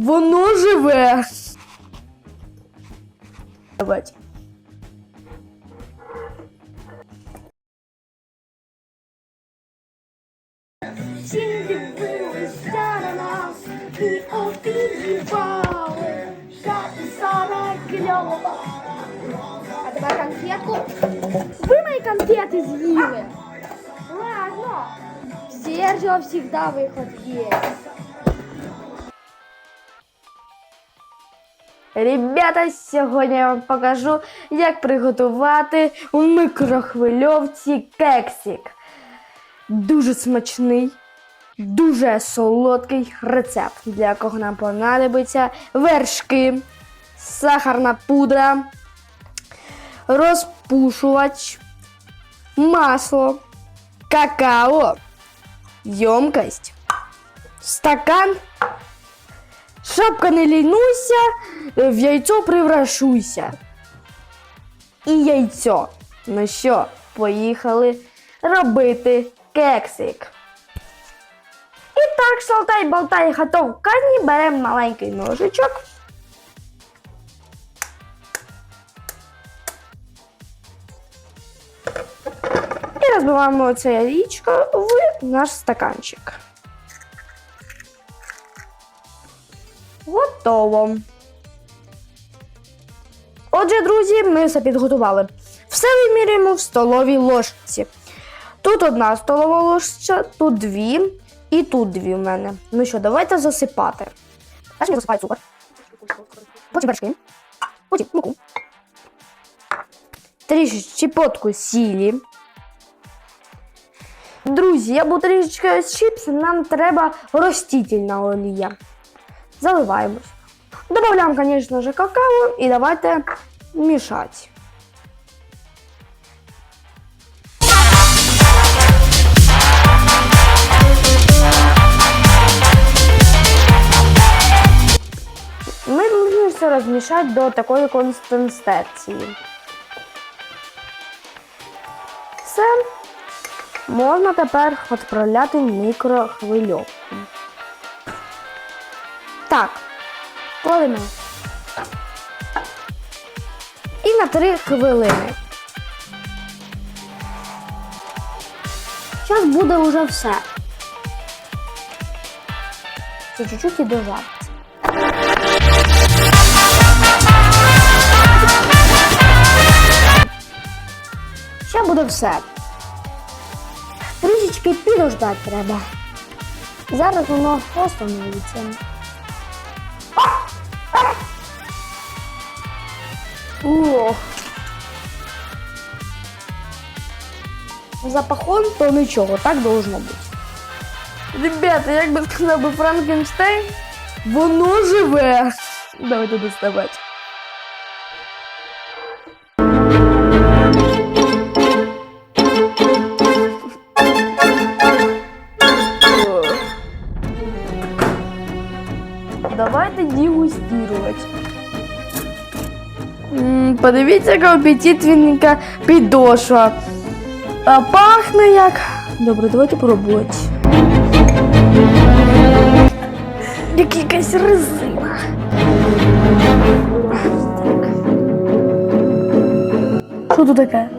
Воно живе. Давайте. Всі дивилися на нас і обігрівали. Шати саме кльово. А тепер конфетку. Ви мої конфети з'їли. Ладно. Сержио всегда виход є. Ребята, сьогодні я вам покажу, як приготувати у микрохвильовці кексик. Дуже смачний, дуже солодкий рецепт, для якого нам понадобиться вершки, сахарна пудра, розпушувач, масло, какао, ємкость, стакан Шапка не лінуйся, е, в яйцо превращуйся. І яйцо. Ну що, поїхали робити кексик. І так, шалтай, болтай, готов казні, беремо маленький ножичок. І розбиваємо це яєчко в наш стаканчик. Готово. Отже, друзі, ми все підготували. Все вимірюємо в столовій ложці. Тут одна столова ложка, тут дві і тут дві в мене. Ну що, давайте засипати. Першим я засипаю цукор. Потім вершки. Потім муку. Трішечки щепотку сілі. Друзі, або трішечки чіпсів, нам треба ростительна олія. Заливаемся. Добавляем, конечно же, какао и давайте мешать. Мы должны все размешать до такої консистенції. Все. Можна тепер відправляти мікрохвильовку. Так, кладемо. І на 3 хвилини. Зараз буде вже все. Чуть-чуть і дожариться. Ще буде все. Трішечки підождати треба. Зараз воно остановиться. Ох. Запахон, то нічого, так должно бути. Ребята, як би сказав би Франкенштейн, воно живе. Давайте доставати. Подивіться, яка апетитненька підошва. А пахне як. Добре, давайте пробувати. Як якась резина. Що тут таке?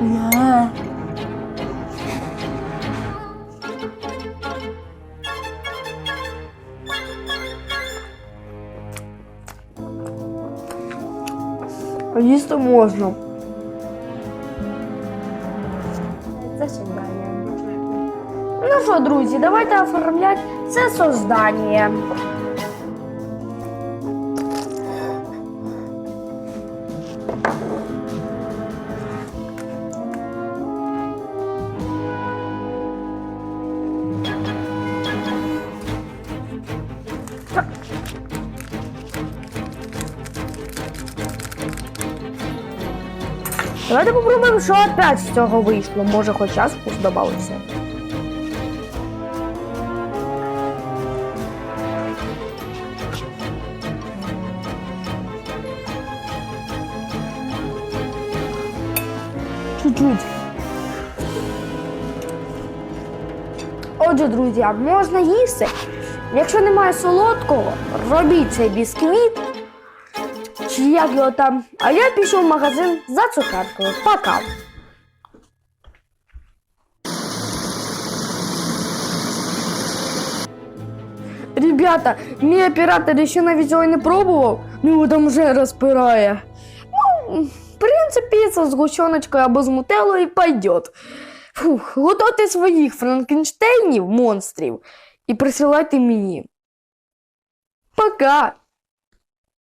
Не. А їсти можна. Це. Ну що, друзі, давайте оформляти це создання. Давайте попробуємо, що опять з цього вийшло. Може, хоч час вкус чуть-чуть. Отже, друзі, можна їсти. Якщо немає солодкого, робіть цей бісквіт. Як його там. А я пішов в магазин за цукеркою. Пока. Ребята, мій оператор ще навіть цього не пробував, ну його там вже розпирає. Ну, в принципі, це з гущоночкою або з нутеллою пойдет. Фух, готуйте своїх франкенштейнів, монстрів, і присилайте мені. Пока!